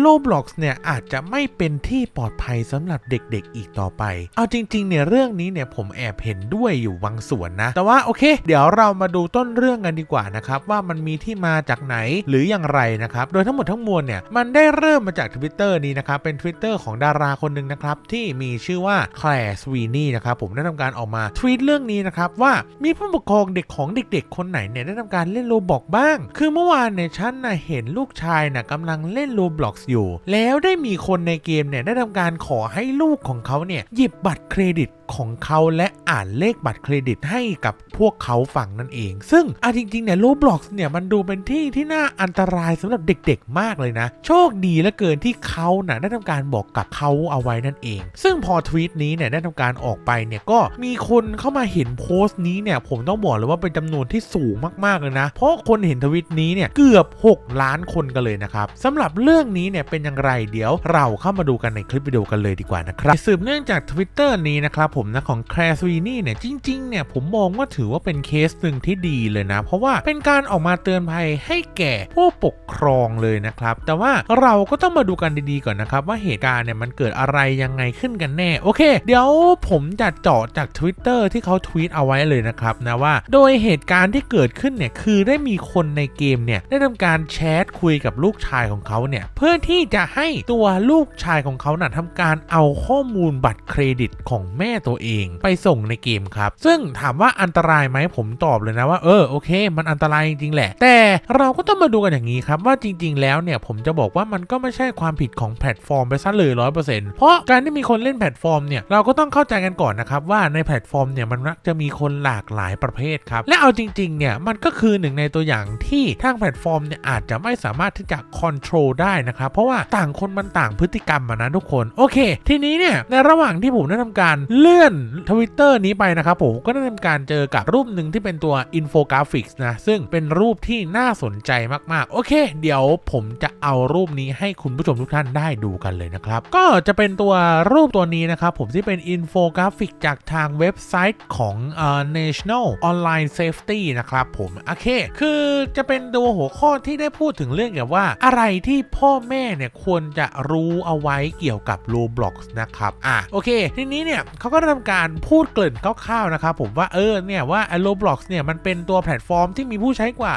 โลบล็อกเนี่ยอาจจะไม่เป็นที่ปลอดภัยสำหรับเด็กๆอีกต่อไป เอาจริงๆเนี่ยเรื่องนี้เนี่ยผมแอบเห็นด้วยอยู่บางส่วนนะ แต่ว่าโอเค เดี๋ยวเรามาดูต้นเรื่องกันดีกว่านะครับว่ามันมีที่มาจากไหนหรืออย่างไรนะครับ โดยทั้งหมดทั้งมวลเนี่ยมันได้เริ่มมาจาก Twitter นี้นะครับเป็น Twitter ของดาราคนหนึ่งนะครับที่มีชื่อว่าแคลร์สวีนี่นะครับผมได้ทำการออกมาทวีตเรื่องนี้นะครับว่ามีผู้ปกครองเด็กของเด็ก ๆ คนไหนเนี่ยได้ทำการเล่นโลบอกบ้าง คือเมื่อวานเนี่ยฉันน่ะเห็นลูกชายน่ะกำลังเล่นโลบล็อกอยู่ แล้วได้มีคนในเกมเนี่ยได้ทำการขอให้ลูกของเขาเนี่ยหยิบบัตรเครดิตของเขาและอ่านเลขบัตรเครดิตให้กับพวกเขาฟังนั่นเอง ซึ่งเอาจริงๆเนี่ยโลบล็อกเนี่ยมันดูเป็นที่ที่น่าอันตรายสำหรับเด็กๆ มากเลยนะ โชคดีเหลือเกินที่เขาน่ะได้ทำการบอกกับเขาเอาไว้นั่นเอง ซึ่งพอทวีตนี้เนี่ยได้ทำการออกไปเนี่ยก็มีคนเข้ามาเห็นโพสต์นี้เนี่ยผมต้องบอกเลยว่าเป็นจำนวนที่สูงมากๆเลยนะ เพราะคนเห็นทวิตนี้เนี่ยเกือบ 6 ล้านคนกันเลยนะครับสำหรับเรื่องนี้เนี่ยเป็นอย่างไรเดี๋ยวเราเข้ามาดูกันในคลิปวิดีโอกันเลยดีกว่านะครับสืบเนื่องจาก Twitter นี้นะครับผมนะของแคลร์สวีนี่เนี่ยจริงๆเนี่ยผมมองว่าถือว่าเป็นเคสหนึ่งที่ดีเลยนะ เพราะว่าเป็นการออกมาเตือนภัยให้แก่ผู้ปกครองเลยนะครับ แต่ว่าเราก็ต้องมาดูกันดีๆก่อนนะครับ ว่าเหตุการณ์เนี่ยมันเกิดอะไรยังไงขึ้นกันแน่ โอเค เดี๋ยวผมจะเจาะจาก Twitter ที่เขาทวีตเอาไว้เลยนะครับนะว่า โดยเหตุการณ์ที่เกิดขึ้นเนี่ยคือได้มีคนในเกมเนี่ยได้ทำการแชทคุยกับลูกชายของเขาเนี่ยเพื่อที่จะให้ตัวลูกชายของเขาน่ะทำการเอาข้อมูลบัตรเครดิตของแม่ตัวเองไปส่งในเกมครับ ซึ่งถามว่าอันตรายไหมผมตอบเลยนะว่าเออโอเค มันอันตรายจริงๆแหละ แต่เราก็ต้องมาดูกันอย่างนี้ครับว่าจริง ๆ แล้วเนี่ยผมจะบอกว่ามันก็ไม่ใช่ความผิดของแพลตฟอร์มไปซะเลยร้อยเปอร์เซ็นต์เพราะการที่มีคนเล่นแพลตฟอร์มเนี่ยเราก็ต้องเข้าใจกันก่อนนะครับว่าในแพลตฟอร์มเนี่ยมันมักจะมีคนหลากหลายประเภทครับและเอาจริงๆเนี่ยมันก็คือหนึ่งในตัวอย่างที่ทางแพลตฟอร์มเนี่ยอาจจะไม่สามารถที่จะคอนโทรลได้นะครับเพราะว่าต่างคนมันต่างพฤติกรรมอะนะทุกคน โอเค ทีนี้เนี่ยในระหว่างที่ผมได้ทำการเลื่อนทวิตเตอร์นี้ไปนะครับผมก็ได้ทำการเจอกับรูปหนึ่งที่เป็นตัวอินโฟกราฟิกนะ ซึ่งเป็นรูปที่น่าสนใจมากๆ โอเค เดี๋ยวผมจะเอารูปนี้ให้คุณผู้ชมทุกท่านได้ดูกันเลยนะครับ ก็จะเป็นตัวรูปตัวนี้นะครับผมที่เป็นอินโฟกราฟิกจากทางเว็บไซต์ของเอ่อ National Online Safety นะครับผม โอเค คือจะเป็นตัวหัวข้อที่ได้พูดถึงเรื่องเกี่ยวกับว่าอะไรที่พ่อแม่เนี่ยควรจะรู้เอาไว้เกี่ยวกับ Roblox นะครับ อะ โอเค ทีนี้เนี่ยเขาก็ทำการพูดเกริ่นคร่าวๆนะครับผมว่าเออเนี่ยว่า Roblox เนี่ยมันเป็นตัวแพลตฟอร์มที่มีผู้ใช้กว่า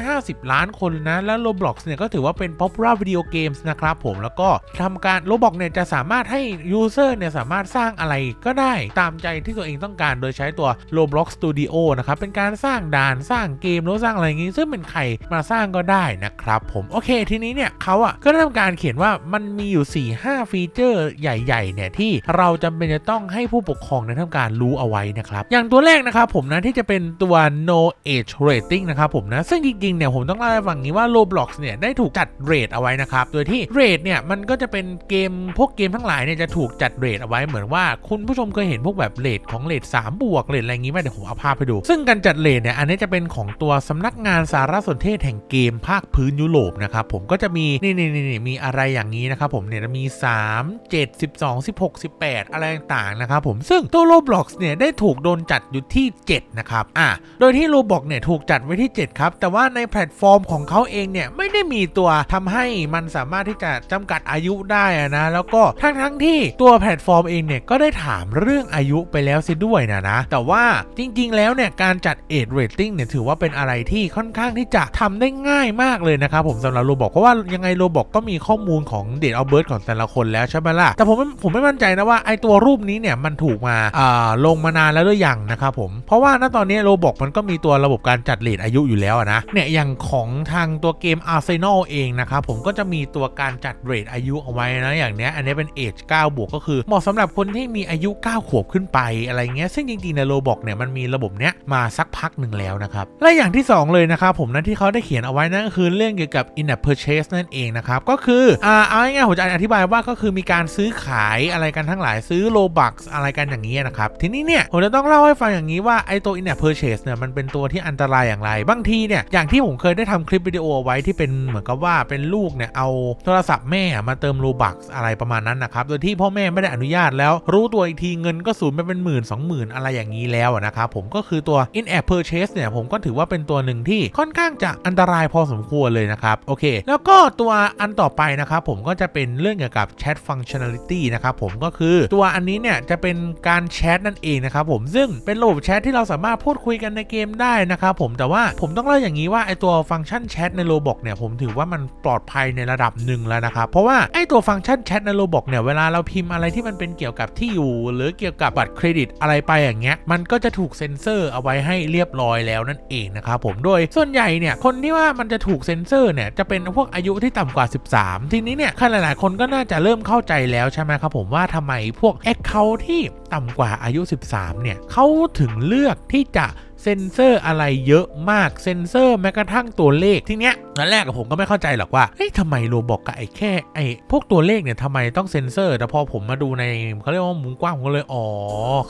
150 ล้านคนนะ แล้ว Roblox เนี่ยก็ถือว่าเป็น popular video games นะครับผมแล้วก็ทำการ Roblox เนี่ยจะสามารถให้ user เนี่ยสามารถสร้างอะไรก็ได้ตามใจที่ตัวเองต้องการโดยใช้ตัว Roblox Studio นะครับ เป็นการสร้างด่านสร้างเกมหรือสร้างอะไรอย่างงี้ ซึ่งเป็นใครมาสร้างก็ได้นะครับผม โอเค ทีนี้เนี่ยเขาอะก็ได้ทำการเขียนว่ามันมีอยู่ 4-5 ฟีเจอร์ใหญ่ๆเนี่ยที่เราจำเป็นจะต้องให้ผู้ปกครองนี่ยทำการรู้เอาไว้นะครับ อย่างตัวแรกนะครับผมนะที่จะเป็นตัว no age rating นะครับผมนะ ซึ่งจริงๆเนี่ยผมต้องเล่าให้ฟังนี้ว่า Roblox เนี่ยได้ถูกจัดเรทเอาไว้นะครับ โดยที่เรทเนี่ยมันก็จะเป็นเกมพวกเกมทั้งหลายเนี่ยจะถูกจัดเรทเอาไว้เหมือนว่าคุณผู้ชมเคยเห็นพวกแบบเรทของเรท3บวกเรทอะไรอย่างงี้ไหมเดี๋ยวผมเอาภาพให้ดู ซึ่งการจัดเรทเนี่ยอันนี้จะเป็นของตัวสำนักงานสารสนเทศแห่งเกมภาคพื้นยุโรปนะครับผมก็จะมีนี่นี่นี่มีอะไรอย่างนี้นะครับผมเนี่ยจะมี 3 7 12 16 18 อะไรต่างๆนะครับผมซึ่งตัว Roblox เนี่ยได้ถูกโดนจัดอยู่ที่ 7 นะครับอะโดยที่ Roblox เนี่ยถูกจัดไว้ที่ 7 ครับ แต่ว่าในแพลตฟอร์มของเขาเองเนี่ยไม่ได้มีตัวทำให้มันสามารถที่จะจำกัดอายุได้อะนะแล้วก็ทั้งทั้งๆที่ตัวแพลตฟอร์มเองเนี่ยก็ได้ถามเรื่องอายุไปแล้วซิด้วยนะนะแต่ว่าจริง ๆ แล้วเนี่ยการจัด age rating เนี่ยถือว่าเป็นอะไรที่ค่อนข้างที่จะทำได้ง่ายมากเลยนะครับผมสำหรับโรบอกเพราะว่ายังไงโรบอกก็มีข้อมูลของเดทเอาเบิร์ดของแต่ละคนแล้วใช่ไหมล่ะ แต่ผมผมไม่มั่นใจนะว่าไอตัวรูปนี้เนี่ยมันถูกมาอ่าลงมานานแล้วหรือยังนะครับผม เพราะว่าณตอนนี้โรบอกมันก็มีตัวระบบการจัดเลทอายุอยู่แล้วนะ เนี่ยอย่างของทางตัวเกม Arsenal เองนะครับผมก็จะมีตัวการจัดเรทอายุเอาไว้นะอย่างเนี้ยอันนี้เป็น age 9บวกก็คือเหมาะสำหรับคนที่มีอายุ 9 ขวบขึ้นไปอะไรเงี้ยซึ่งจริงๆในโรบอกเนี่ยมันมีระบบเนี้ยมาสักพักหนึ่งแล้วนะครับและอย่างที่ 2 เลยนะครับผมนะที่เขาได้เขียนเอาไว้นั่นก็คือเรื่องเกี่ยวกับ in app purchase นั่นเองนะครับก็คืออ่าเอาง่ายๆผมจะอธิบายว่าก็คือมีการซื้อขายอะไรกันทั้งหลายซื้อโลบักอะไรกันอย่างนี้นะครับ ทีนี้เนี่ยผมจะต้องเล่าให้ฟังอย่างนี้ว่าไอ้ตัว in app purchase เนี่ยมันเป็นตัวที่อันตรายอย่างไร บางทีเนี่ยอย่างที่ผมเคยได้ทำคลิปวิดีโอไว้ที่เป็นเหมือนกับว่าเป็นลูกเนี่ยเอาโทรศัพท์แม่มาเติมโลบักอะไรประมาณนั้นนะครับโดยที่พ่อแม่ไม่ได้อนุญาตแล้ว รู้ตัวอีกทีเงินก็สูญไปเป็นหมื่นสองหมื่นอะไรอย่างนี้แล้วนะครับผมก็คือตัว in app purchase เนี่ยผมก็ถือว่าเป็นตัวหนึ่งที่ค่อนข้างจะอันตรายพอสมควรเลยนะครับโอเค แล้วก็ตัวอันต่อไปนะครับผมก็จะเป็นเรื่องเกี่ยวกับ Chat Functionality นะครับผมก็คือตัวอันนี้เนี่ยจะเป็นการแชทนั่นเองนะครับผมซึ่งเป็นระบบแชทที่เราสามารถพูดคุยกันในเกมได้นะครับผมแต่ว่าผมต้องเล่าอย่างนี้ว่าไอตัวฟังก์ชันแชทในโลบอกเนี่ยผมถือว่ามันปลอดภัยในระดับหนึ่งแล้วนะครับเพราะว่าไอตัวฟังก์ชันแชทในโลบอกเนี่ยเวลาเราพิมพ์อะไรที่มันเป็นเกี่ยวกับที่อยู่ หรือเกี่ยวกับบัตรเครดิตอะไรไปอย่างเงี้ยมันก็จะถูกเซ็นเซอร์เอาไว้ให้เรียบร้อยแล้วนั่นเองนะครับผมโดยส่วนใหญ่เนี่ยคนที่ว่ามันจะถูกเซ็นเซอร์เนี่ยจะเป็นพวกอายุที่ต่ำกว่า13 ทีนี้เนี่ยใครหลายๆ คนก็น่าจะเริ่มเข้าใจแล้วใช่ไหมครับผมว่าทำไมพวกแอคเคาท์ที่ต่ำกว่าอายุ 13 เนี่ยเขาถึงเลือกที่จะ เซ็นเซอร์อะไรเยอะมากเซ็นเซอร์แม้กระทั่งตัวเลขทีเนี้ยตอนแรกกับผมก็ไม่เข้าใจหรอกว่าเฮ้ยทำไมโรบอกกับไอ้แค่ไอ้พวกตัวเลขเนี่ยทำไมต้องเซ็นเซอร์ แต่พอผมมาดูในเขาเรียกว่ามุมกว้างผมก็เลยอ๋อ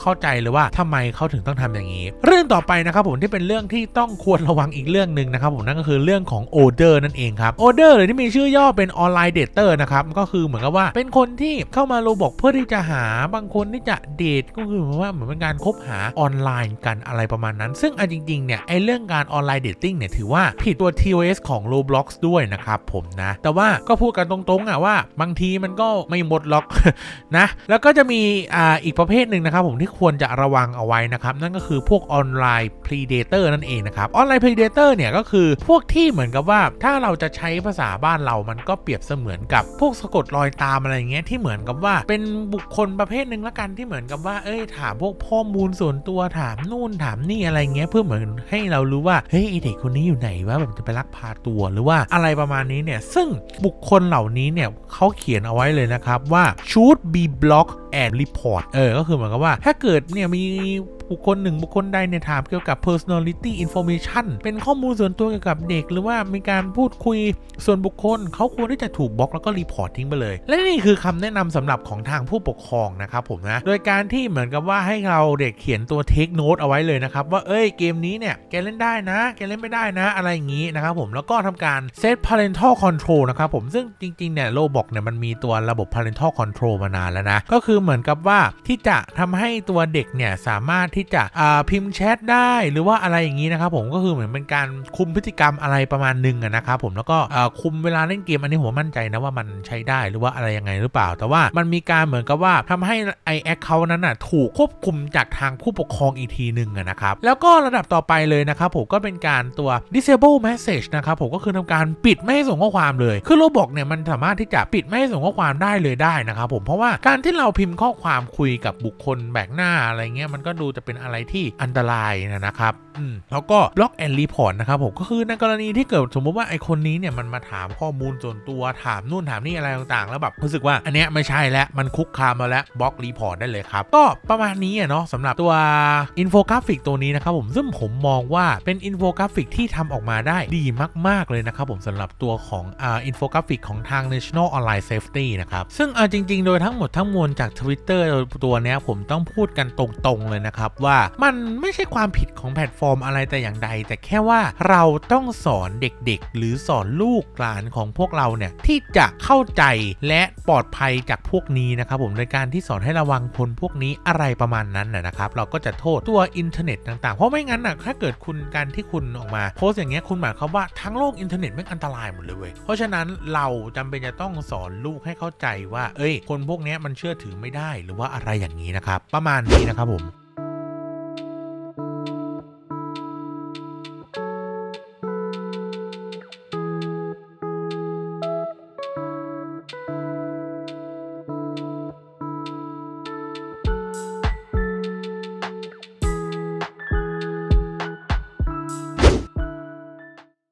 เข้าใจเลยว่าทำไมเขาถึงต้องทำอย่างนี้ เรื่องต่อไปนะครับผมที่เป็นเรื่องที่ต้องควรระวังอีกเรื่องหนึ่งนะครับผมนั่นก็คือเรื่องของโอเดอร์นั่นเองครับโอเดอร์เลยที่มีชื่อย่อเป็นออนไลน์เดทเตอร์นะครับก็คือเหมือนกับว่าเป็นคนที่เข้ามาโรบอกเพื่อที่จะหาบางคนที่จะเดทก็คือเหมือนว่าเหมือนเป็นการคบหาออนไลน์กันอะไรประมาณนั้นซึ่งเอาจริงๆเนี่ยไอเรื่องการออนไลน์เดทติ้งเนี่ยถือว่าผิดตัว TOS ของ Roblox ด้วยนะครับผมนะ แต่ว่าก็พูดกันตรงๆอะว่า บางทีมันก็ไม่หมดหรอกนะแล้วก็จะมีอ่าอีกประเภทหนึ่งนะครับผมที่ควรจะระวังเอาไว้นะครับนั่นก็คือพวกออนไลน์ Predator นั่นเองนะครับออนไลน์ Predator เนี่ยก็คือพวกที่เหมือนกับว่าถ้าเราจะใช้ภาษาบ้านเรามันก็เปรียบเสมือนกับพวกสะกดรอยตามอะไรเงี้ยที่เหมือนกับว่าเป็นบุคคลประเภทหนึ่งละกันที่เหมือนกับว่าเอ้ยถามพวกข้อมูลส่วนตัวถามนู่นถามนี่อะไรเงี้ยเพื่อเหมือนให้เรารู้ว่าเฮ้ยไอเด็กคนนี้อยู่ไหนวะแบบจะไปลักพาตัวหรือว่าอะไรประมาณนี้เนี่ยซึ่งบุคคลเหล่านี้เนี่ยเขาเขียนเอาไว้เลยนะครับว่า should be blocked and report เออ ก็คือเหมือนกับว่า ถ้าเกิดเนี่ยมี บุคคลหนึ่งบุคคลใดเนี่ยถามเกี่ยวกับ personality information เป็นข้อมูลส่วนตัวเกี่ยวกับเด็ก หรือว่ามีการพูดคุยส่วนบุคคล เขาควรที่จะถูกบล็อกแล้วก็รีพอร์ตทิ้งไปเลย และนี่คือคำแนะนำสำหรับของทางผู้ปกครองนะครับผมนะ โดยการที่เหมือนกับว่าให้เราเด็กเขียนตัว take note เอาไว้เลยนะครับว่าเอ้ยเกมนี้เนี่ยแกเล่นได้นะ แกเล่นไม่ได้นะ อะไรอย่างนี้นะครับผมแล้วก็ทำการ set parental control นะครับผมซึ่งจริงๆเนี่ยโลบอกเนี่ยมันมีตัวระบบ parental control มานานแล้วนะก็คือเหมือนกับว่าที่จะทำให้ตัวเด็กเนี่ยสามารถที่จะพิมพ์แชทได้หรือว่าอะไรอย่างนี้นะครับผมก็คือเหมือนเป็นการคุมพฤติกรรมอะไรประมาณหนึ่งนะครับผมแล้วก็คุมเวลาเล่นเกมอันนี้ผมมั่นใจนะว่ามันใช้ได้หรือว่าอะไรยังไงหรือเปล่า แต่ว่ามันมีการเหมือนกับว่าทำให้ไอแอคเคาท์นั้นน่ะถูกควบคุมจากทางผู้ปกครองอีกทีหนึ่งนะครับแล้วก็ระดับต่อไปเลยนะครับผมก็เป็นการตัว disable message นะครับผมก็คือทำการปิดไม่ให้ส่งข้อความเลย คือโรบอกเนี่ยมันสามารถที่จะปิดไม่ให้ส่งข้อความได้เลยได้นะครับผมเพราะว่าการที่เราพิมพ์ข้อความคุยกับบุคคลแบกหน้าอะไรเงี้ยมันก็ดูจะเป็นอะไรที่อันตรายนะครับ แล้วก็ block and report นะครับผมก็คือในกรณีที่เกิดสมมติว่าไอคนนี้เนี่ยมันมาถามข้อมูลส่วนตัวถามนู่นถามนี่อะไรต่างๆ แล้วแบบรู้สึกว่าอันเนี้ยไม่ใช่แล้วมันคุกคามมาแล้วบล็อกรีพอร์ตได้เลยครับ ก็ประมาณนี้อะเนาะสำหรับตัวอินโฟกราฟิกตัวนี้นะครับผมซึ่งผมมองว่าเป็นอินโฟกราฟิกที่ทำออกมาได้ดีมาก ๆ เลยนะครับผมสำหรับตัวของอ่าอินโฟกราฟิกของทาง National Online Safety นะครับซึ่งเอาจริง ๆ โดยทั้งหมดทั้งมวลจาก Twitter ตัวเนี้ยผมต้องพูดกันตรงๆเลยนะครับว่ามันไม่ใช่ความผิดของแพลตฟอร์มอะไรแต่อย่างใด แต่แค่ว่าเราต้องสอนเด็กๆ หรือสอนลูกหลานของพวกเราเนี่ยที่จะเข้าใจและปลอดภัยจากพวกนี้นะครับผมในการที่สอนให้ระวังคนพวกนี้อะไรประมาณนั้นนะครับ เราก็จะโทษตัวอินเทอร์เน็ตต่างๆ เพราะไม่งั้นนะถ้าเกิดคุณการที่คุณออกมาโพสอย่างเงี้ยคุณหมายความว่าทั้งโลกอินเทอร์เน็ตไม่อันตรายหมดเลยเว้ยเพราะฉะนั้นเราจำเป็นจะต้องสอนลูกให้เข้าใจว่า เอ้ย คนพวกนี้มันเชื่อถือไม่ได้หรือว่าอะไรอย่างนี้นะครับ ประมาณนี้นะครับผม